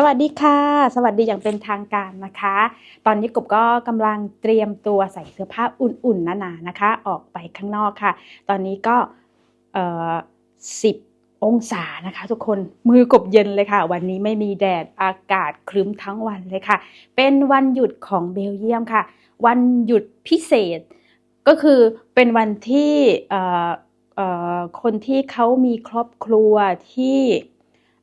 สวัสดีค่ะ สวัสดีอย่างเป็นทางการนะคะ ตอนนี้กบก็กำลังเตรียมตัวใส่เสื้อผ้าอุ่นๆหนาๆนะคะ ออกไปข้างนอกค่ะ ตอนนี้ก็เอ่อสิบองศานะคะ ทุกคนมือกบเย็นเลยค่ะ วันนี้ไม่มีแดดอากาศครึ้มทั้งวันเลยค่ะ เป็นวันหยุดของเบลเยียมค่ะ วันหยุดพิเศษ ก็คือเป็นวันที่เอ่อเอ่อคนที่เขามีครอบครัวที่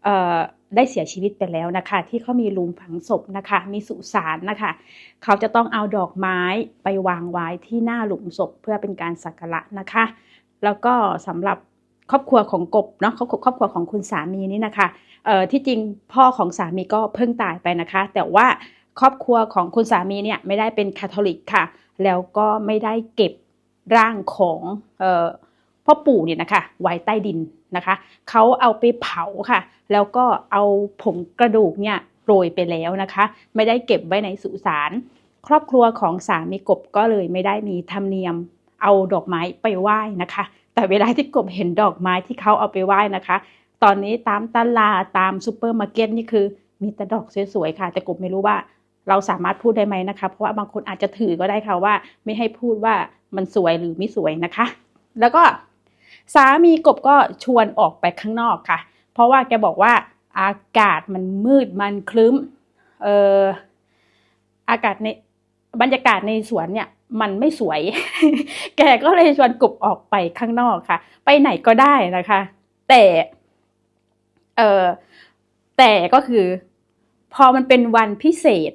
เอ่อ ได้เสียชีวิตไปแล้วนะคะ ที่เขามีหลุมฝังศพนะคะ มีสุสานนะคะ เขาจะต้องเอาดอกไม้ไปวางไว้ที่หน้าหลุมศพเพื่อเป็นการสักการะนะคะ แล้วก็สำหรับครอบครัวของกบเนาะครอบครัวครอบครัวของคุณสามีนี่นะคะเอ่อที่จริงพ่อของสามีก็เพิ่งตายไปนะคะ แต่ว่าครอบครัวของคุณสามีเนี่ยไม่ได้เป็นคาทอลิกค่ะ แล้วก็ไม่ได้เก็บร่างของเอ่อ พ่อปู่เนี่ยนะคะไว้ใต้ดินนะคะ เขาเอาไปเผาค่ะ แล้วก็เอาผงกระดูกเนี่ยโรยไปแล้วนะคะ ไม่ได้เก็บไว้ในสุสานครอบครัวของสามีกบก็เลยไม่ได้มีธรรมเนียมเอาดอกไม้ไปไหว้นะคะ แต่เวลาที่กบเห็นดอกไม้ที่เขาเอาไปไหว้นะคะ ตอนนี้ตามตลาดตามซูเปอร์มาร์เก็ตนี่คือมีแต่ดอกสวยๆค่ะ แต่กบไม่รู้ว่าเราสามารถพูดได้ไหมนะคะ เพราะว่าบางคนอาจจะถือก็ได้ค่ะว่า ไม่ให้พูดว่ามันสวยหรือไม่สวยนะคะ แล้วก็ สามีกบก็ชวนออกไปข้างนอกค่ะ เพราะว่าแกบอกว่าอากาศมันมืดมันคลึ้มเอ่ออากาศในบรรยากาศในสวนเนี่ยมันไม่สวย แกก็เลยชวนกบออกไปข้างนอกค่ะ ไปไหนก็ได้นะคะ แต่เออแต่ก็คือ พอมันเป็นวันพิเศษ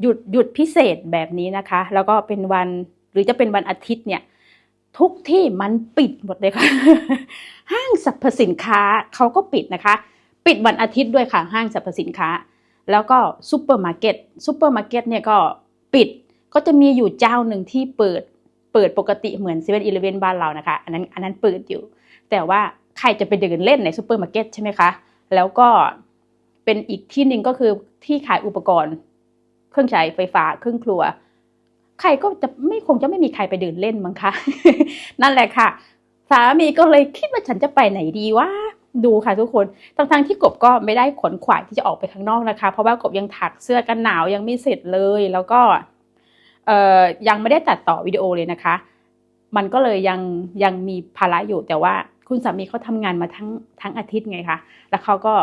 หยุดหยุดพิเศษแบบนี้นะคะ แล้วก็เป็นวันหรือจะเป็นวันอาทิตย์เนี่ย ทุกที่มันปิดหมดเลยค่ะ ห้างสรรพสินค้าเขาก็ปิดนะคะ ปิดวันอาทิตย์ด้วยค่ะ ห้างสรรพสินค้า แล้วก็ซูเปอร์มาร์เก็ตซูเปอร์มาร์เก็ตเนี่ยก็ปิดก็จะมีอยู่เจ้าหนึ่งที่เปิดเปิดปกติเหมือนเซเว่นอีเลฟเว่นบ้านเรานะคะ อันนั้นอันนั้นเปิดอยู่ แต่ว่าใครจะไปเดินเล่นในซูเปอร์มาร์เก็ตใช่ไหมคะ แล้วก็เป็นอีกที่หนึ่งก็คือที่ขายอุปกรณ์ เครื่องใช้ไฟฟ้าเครื่องครัว ใครก็จะไม่คงจะไม่มีใครไปเดินเล่นมั้งคะ นั่นแหละค่ะ สามีก็เลยคิดว่าฉันจะไปไหนดีวะดูค่ะทุกคน ทั้งๆที่กบก็ไม่ได้ขนขวายที่จะออกไปข้างนอกนะคะ เพราะว่ากบยังถักเสื้อกันหนาวยังไม่เสร็จเลย แล้วก็เอ่อยังไม่ได้ตัดต่อวิดีโอเลยนะคะ มันก็เลยยังยังมีภาระอยู่แต่ว่าคุณสามีเขาทำงานมาทั้งทั้งอาทิตย์ไงคะ แล้วเขาก็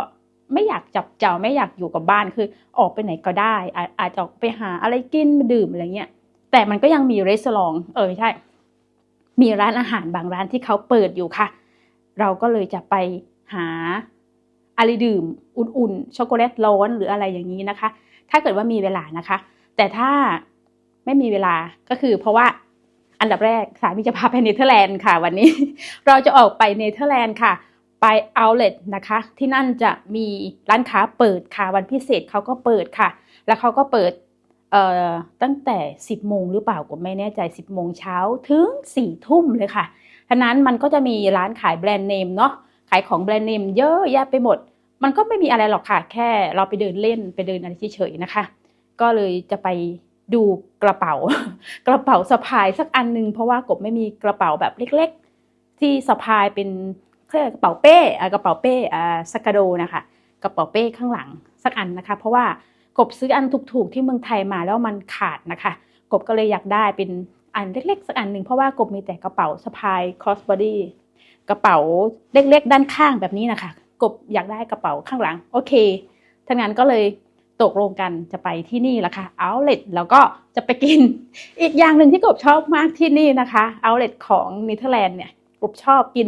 ไม่อยากจับเจ้าไม่อยากอยู่กับบ้านคือออกไปไหนก็ได้ อาอาจจะออกไปหาอะไรกินมาดื่มอะไรเงี้ย แต่มันก็ยังมีรีสอร์ทเออใช่ มีร้านอาหารบางร้านที่เขาเปิดอยู่ค่ะ เราก็เลยจะไปหาอะไรดื่มอุ่นๆช็อกโกแลตร้อนหรืออะไรอย่างนี้นะคะ ถ้าเกิดว่ามีเวลานะคะ แต่ถ้าไม่มีเวลาก็คือ เพราะว่าอันดับแรกสามีจะพาไปเนเธอร์แลนด์ค่ะ วันนี้ เราจะออกไปเนเธอร์แลนด์ค่ะ ไปเอาเล t นะคะ ที่นั่นจะมีร้านค้าเปิดค่ะวันพิเศษเขาก็เปิดค่ะ แล้วเขาก็เปิด ตั้งแต่ 10 โมงหรือเปล่าก็ไม่แน่ใจ 10 โมงเช้าถึง 4 ทุ่มเลยค่ะฉะนั้นมันก็จะมีร้านขายแบรนด์เนมเนาะ ขายของแบรนด์เนมเยอะแยะไปหมด มันก็ไม่มีอะไรหรอกค่ะ แค่เราไปเดินเล่นไปเดินอะไรเฉยๆนะคะ ก็เลยจะไปดูกระเป๋า กระเป๋าสะพายสักอันหนึง เพราะว่ากบไม่มีกระเป๋าแบบเล็ก ๆ ที่สะพายเป็นเครื่องกระเป๋าเป้กระเป๋าเป้สกาโดนะคะ กระเป๋าเป้ข้างหลังสักอันนะคะ เพราะว่า กบซื้ออันถูกๆที่เมืองไทยมาแล้วมันขาดนะคะ กบก็เลยอยากได้เป็นอันเล็กๆสักอันหนึ่งเพราะว่ากบมีแต่กระเป๋าสะพาย cross body กระเป๋าเล็กๆ ด้านข้างแบบนี้นะคะ กบอยากได้กระเป๋าข้างหลัง โอเคทั้างนั้นก็เลยตกลงกันจะไปที่นี่ละค่ะ outlet แล้วก็จะไปกิน อีกอย่างหนึ่งที่กบชอบมากที่นี่นะคะ outlet ของเนเธอร์แลนด์เนี่ยกบชอบกิน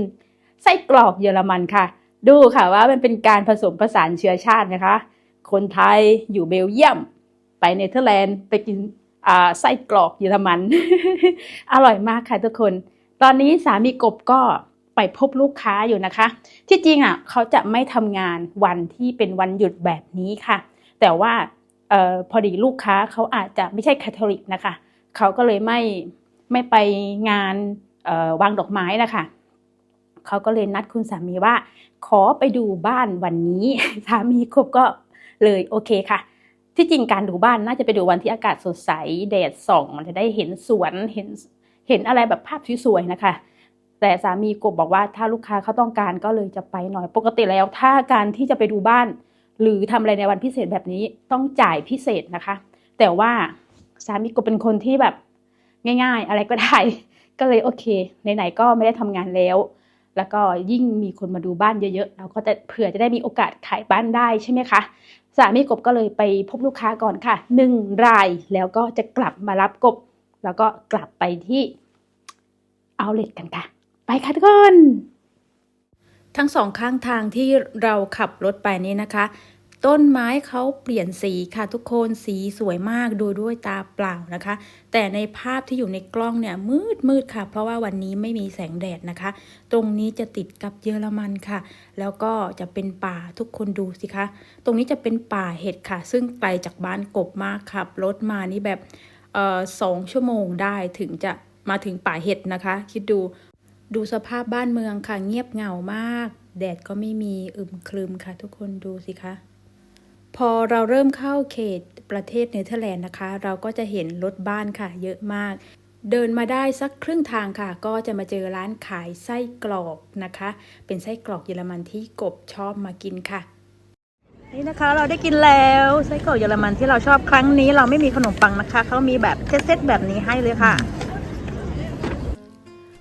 ไส้กรอกเยอรมันค่ะ ดูค่ะว่ามันเป็นการผสมผสานเชื้อชาตินะคะ คนไทยอยู่เบลเยียม ไปเนเธอร์แลนด์ไปกินไส้กรอกเยอรมัน อร่อยมากค่ะทุกคน ตอนนี้สามีกบก็ไปพบลูกค้าอยู่นะคะ ที่จริงอะเขาจะไม่ทำงานวันที่เป็นวันหยุดแบบนี้ค่ะ แต่ว่าออพอดีลูกค้าเขาอาจจะไม่ใช่คาทอลิกนะคะเขาก็เลยไม่ไม่ไปงานวางดอกไม้นะคะเขาก็เลยนัดคุณสามีว่า ขอไปดูบ้านวันนี้ สามีคบก็ เลยโอเคค่ะ ที่จริงการดูบ้านน่าจะไปดูวันที่อากาศสดใสแดดส่อง มันจะได้เห็นสวนเห็นเห็นอะไรแบบภาพสวยๆนะคะ แต่สามีกบบอกว่าถ้าลูกค้าเขาต้องการก็เลยจะไปหน่อยปกติแล้ว ถ้าการที่จะไปดูบ้าน หรือทำอะไรในวันพิเศษแบบนี้ต้องจ่ายพิเศษนะคะ แต่ว่าสามีกบเป็นคนที่แบบง่าย ๆ อะไรก็ได้ก็เลยโอเคไหนๆก็ไม่ได้ทำงานแล้ว แล้วก็ยิ่งมีคนมาดูบ้านเยอะๆเราก็จะเผื่อจะได้มีโอกาสขายบ้านได้ใช่ไหมคะ สามีกบก็เลยไปพบลูกค้าก่อนค่ะหนึ่งรายแล้วก็จะกลับมารับกบ แล้วก็กลับไปที่เอาเล t กันค่ะ ไปค่ะทุกคน ทั้งสองข้างทางที่เราขับรถไปนี้นะคะ ต้นไม้เขาเปลี่ยนสีค่ะทุกคนสีสวยมากดูด้วยตาเปล่านะคะ แต่ในภาพที่อยู่ในกล้องเนี่ยมืดมืดค่ะ เพราะว่าวันนี้ไม่มีแสงแดดนะคะ ตรงนี้จะติดกับเยอรมันค่ะ แล้วก็จะเป็นป่าทุกคนดูสิคะ ตรงนี้จะเป็นป่าเห็ดค่ะ ซึ่งไกลจากบ้านกบมากขับรถมานี่แบบออสองชั่วโมงได้ถึงจะมาถึงป่าเห็ดนะคะ คิดดูดูสภาพบ้านเมืองค่ะเงียบเหงามาก แดดก็ไม่มีอึมครึมค่ะ ทุกคนดูสิคะ พอเราเริ่มเข้าเขตประเทศเนเธอร์แลนด์นะคะ เราก็จะเห็นรถบ้านค่ะ เยอะมาก เดินมาได้สักครึ่งทางค่ะ ก็จะมาเจอร้านขายไส้กรอกนะคะ เป็นไส้กรอกเยอรมันที่กบชอบมากินค่ะ นี่นะคะเราได้กินแล้วไส้กรอกเยอรมันที่เราชอบครั้งนี้ เราไม่มีขนมปังนะคะเขามีแบบเซตๆแบบนี้ให้เลยค่ะ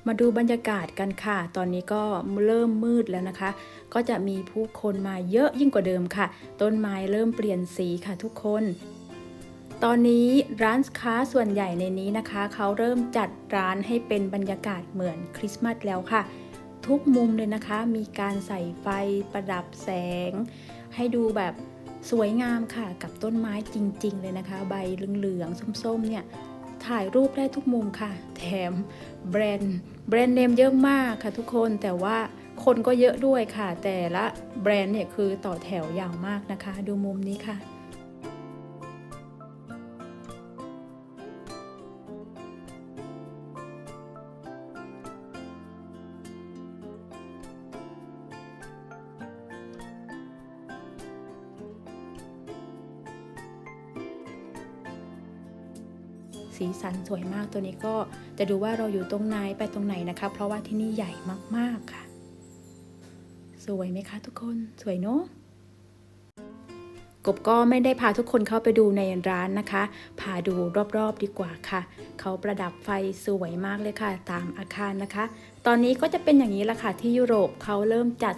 มาดูบรรยากาศกันค่ะ ตอนนี้ก็เริ่มมืดแล้วนะคะ ก็จะมีผู้คนมาเยอะยิ่งกว่าเดิมค่ะ ต้นไม้เริ่มเปลี่ยนสีค่ะทุกคน ตอนนี้ร้านค้าส่วนใหญ่ในนี้นะคะ เขาเริ่มจัดร้านให้เป็นบรรยากาศเหมือนคริสต์มาสแล้วค่ะ ทุกมุมเลยนะคะ มีการใส่ไฟประดับแสง ให้ดูแบบสวยงามค่ะ กับต้นไม้จริง ๆ เลยนะคะ ใบเหลืองๆส้มๆเนี่ย ถ่ายรูปได้ทุกมุมค่ะ แถมแบรนด์แบรนด์เนมเยอะมากค่ะทุกคนแต่ว่าคนก็เยอะด้วยค่ะ แต่ละแบรนด์เนี่ยคือต่อแถวยาวมากนะคะ ดูมุมนี้ค่ะ สีสันสวยมากตัวนี้ก็จะดูว่าเราอยู่ตรงไหนไปตรงไหนนะคะ เพราะว่าที่นี่ใหญ่มากๆค่ะ สวยไหมคะทุกคนสวยเนาะกบก็ไม่ได้พาทุกคนเข้าไปดูในร้านนะคะ พาดูรอบๆดีกว่าค่ะ เขาประดับไฟสวยมากเลยค่ะ ตามอาคารนะคะ ตอนนี้ก็จะเป็นอย่างนี้ละค่ะที่ยุโรปเขาเริ่มจัด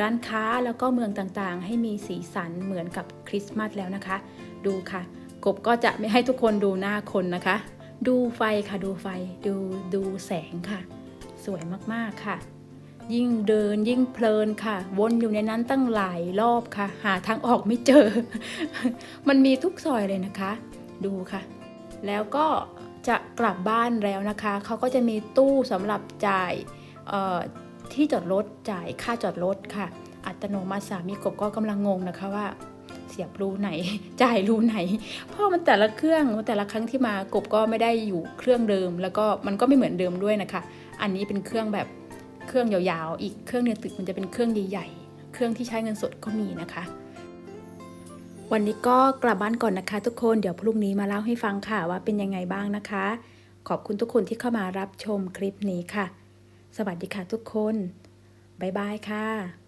ร้านค้าแล้วก็เมืองต่างๆ ให้มีสีสันเหมือนกับคริสต์มาสแล้วนะคะ ดูค่ะ กบก็จะไม่ให้ทุกคนดูหน้าคนนะคะ ดูไฟค่ะดูไฟดูดูแสงค่ะ สวยมากๆค่ะ ยิ่งเดินยิ่งเพลินค่ะ วนอยู่ในนั้นตั้งหลายรอบค่ะ หาทางออกไม่เจอ มันมีทุกซอยเลยนะคะ ดูค่ะ แล้วก็จะกลับบ้านแล้วนะคะ เขาก็จะมีตู้สำหรับจ่ายเอ่อที่จอดรถจ่ายค่าจอดรถค่ะ อัตโนมัติสามีกบก็กำลังงงนะคะว่า เสียบรูไหน จ่ายรูไหน เพราะมันแต่ละเครื่องแต่ละครั้งที่มากบก็ไม่ได้อยู่เครื่องเดิม แล้วก็มันก็ไม่เหมือนเดิมด้วยนะคะ อันนี้เป็นเครื่องแบบเครื่องยาวๆ อีกเครื่องเนื้อตึกมันจะเป็นเครื่องใหญ่ๆ เครื่องที่ใช้เงินสดก็มีนะคะ วันนี้ก็กลับบ้านก่อนนะคะ ทุกคนเดี๋ยวพรุ่งนี้มาเล่าให้ฟังค่ะว่าเป็นยังไงบ้างนะคะ ขอบคุณทุกคนที่เข้ามารับชมคลิปนี้ค่ะ สวัสดีค่ะทุกคนบ๊ายบายค่ะ